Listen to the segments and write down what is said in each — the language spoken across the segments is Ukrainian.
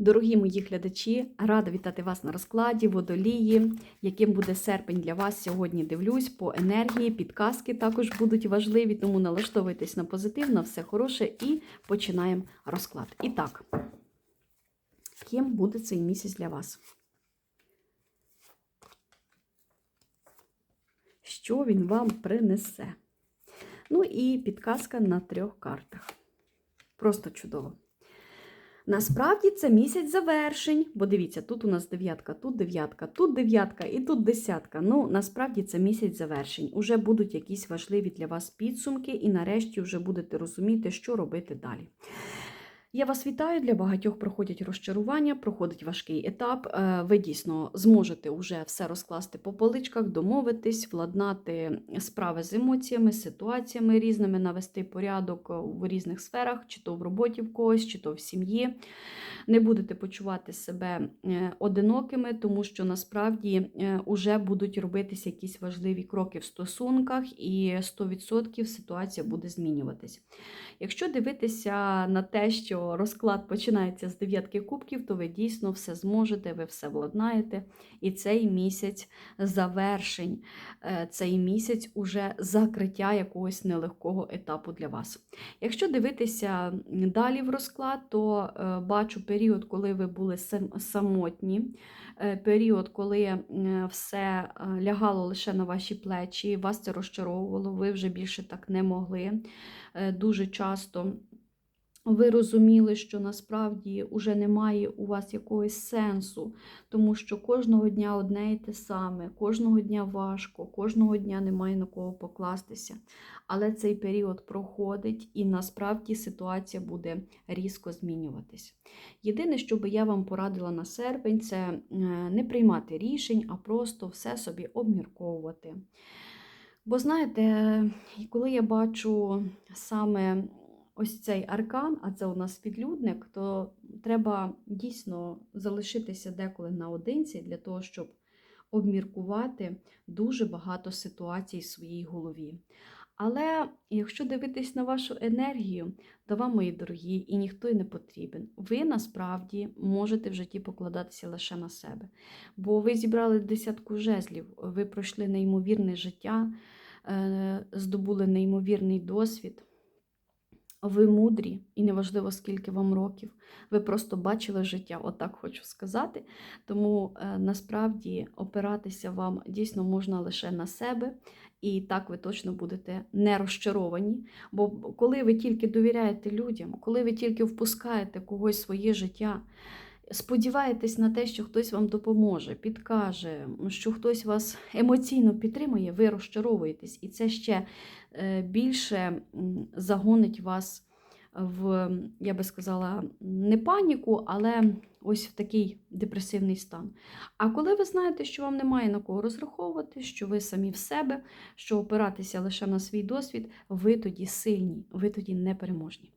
Дорогі мої глядачі, рада вітати вас на розкладі водолії, яким буде серпень для вас сьогодні. Дивлюсь по енергії, підказки також будуть важливі, тому налаштовуйтесь на позитив, на все хороше і починаємо розклад. І так, ким буде цей місяць для вас? Що він вам принесе? Ну і підказка на трьох картах. Просто чудово. Насправді це місяць завершень, бо дивіться, тут у нас дев'ятка, тут дев'ятка, тут дев'ятка і тут десятка. Ну, насправді це місяць завершень. Уже будуть якісь важливі для вас підсумки, і нарешті вже будете розуміти, що робити далі. Я вас вітаю. Для багатьох проходять розчарування, проходить важкий етап. Е, Ви дійсно зможете вже все розкласти по поличках, домовитись, владнати справи з емоціями, ситуаціями різними, навести порядок в різних сферах, чи то в роботі в когось, чи то в сім'ї. Не будете почувати себе е, одинокими, тому що насправді вже будуть робитися якісь важливі кроки в стосунках, і 100% ситуація буде змінюватись. Якщо дивитися на те, що розклад починається з дев'ятки кубків, то ви дійсно все зможете, ви все владнаєте. І цей місяць завершень, е, цей місяць уже закриття якогось нелегкого етапу для вас. Якщо дивитися далі в розклад, то е, бачу період, коли ви були самотні, е, період, коли все лягало лише на ваші плечі, вас це розчаровувало, ви вже більше так не могли. Дуже часто ви розуміли, що насправді вже немає у вас якогось сенсу, тому що кожного дня одне і те саме, кожного дня важко, кожного дня немає на кого покластися. Але цей період проходить і насправді ситуація буде різко змінюватись. Єдине, що би я вам порадила на серпень, це е, не приймати рішень, а просто все собі обмірковувати. Бо знаєте, коли я бачу саме ось цей аркан, а це у нас підлюдник, то треба дійсно залишитися деколи наодинці для того, щоб обміркувати дуже багато ситуацій в своїй голові. Але якщо дивитись на вашу енергію, то вам, мої дорогі, і ніхто й не потрібен. Ви насправді можете в житті покладатися лише на себе. Бо ви зібрали десятку жезлів, ви пройшли неймовірне життя, е, здобули неймовірний досвід. Ви мудрі, і неважливо, скільки вам років. Ви просто бачили життя, отак хочу сказати. Тому е, насправді опиратися вам дійсно можна лише на себе, і так ви точно будете не розчаровані. Бо коли ви тільки довіряєте людям, коли ви тільки впускаєте когось своє життя, сподіваєтесь на те, що хтось вам допоможе, підкаже, що хтось вас емоційно підтримує, ви розчаровуєтесь, і це ще е, більше загонить вас в, я би сказала, не паніку, але ось в такий депресивний стан. А коли ви знаєте, що вам немає на кого розраховувати, що ви самі в себе, що опиратися лише на свій досвід, ви тоді сильні, ви тоді непереможні.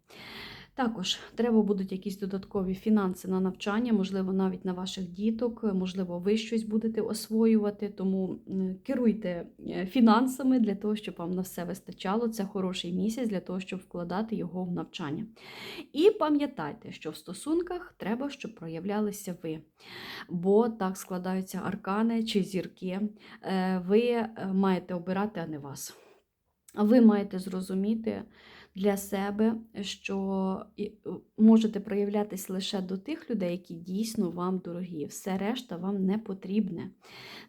Також треба будуть якісь додаткові фінанси на навчання, можливо, навіть на ваших діток, можливо, ви щось будете освоювати, тому керуйте е, фінансами для того, щоб вам на все вистачало. Це хороший місяць для того, щоб вкладати його в навчання. І пам'ятайте, що в стосунках треба, щоб проявлялися ви. Бо так складаються аркани чи зірки. Е, ви е, маєте обирати, а не вас. Ви маєте зрозуміти для себе, що е, можете проявлятись лише до тих людей, які дійсно вам дорогі. Все решта вам не потрібне.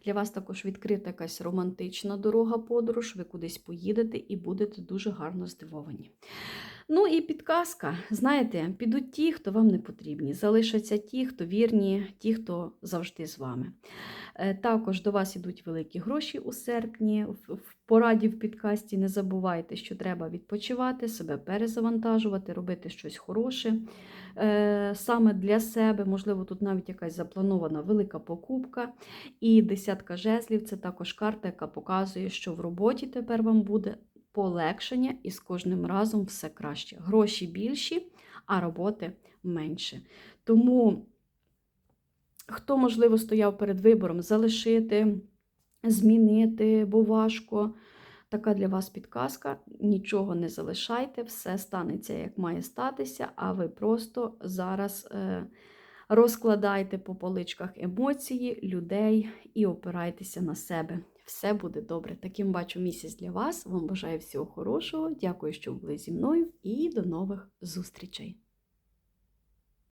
Для вас також відкрита якась романтична дорога, подорож, ви кудись поїдете і будете дуже гарно здивовані. Ну і підказка. Знаєте, підуть ті, хто вам не потрібні. Залишаться ті, хто вірні, ті, хто завжди з вами. Е, також до вас йдуть великі гроші у серпні. В пораді в підкасті не забувайте, що треба відпочивати, себе перезавантажувати, робити щось хороше. Е, саме для себе, можливо, тут навіть якась запланована велика покупка. І десятка жезлів це також карта, яка показує, що в роботі тепер вам буде полегшення і з кожним разом все краще. Гроші більші, а роботи менше. Тому, хто, можливо, стояв перед вибором залишити, змінити, бо важко. Така для вас підказка. Нічого не залишайте, все станеться, як має статися, а ви просто зараз е, Розкладайте по поличках емоції, людей і опирайтеся на себе. Все буде добре. Таким бачу місяць для вас. Вам бажаю всього хорошого. Дякую, що були зі мною, і до нових зустрічей!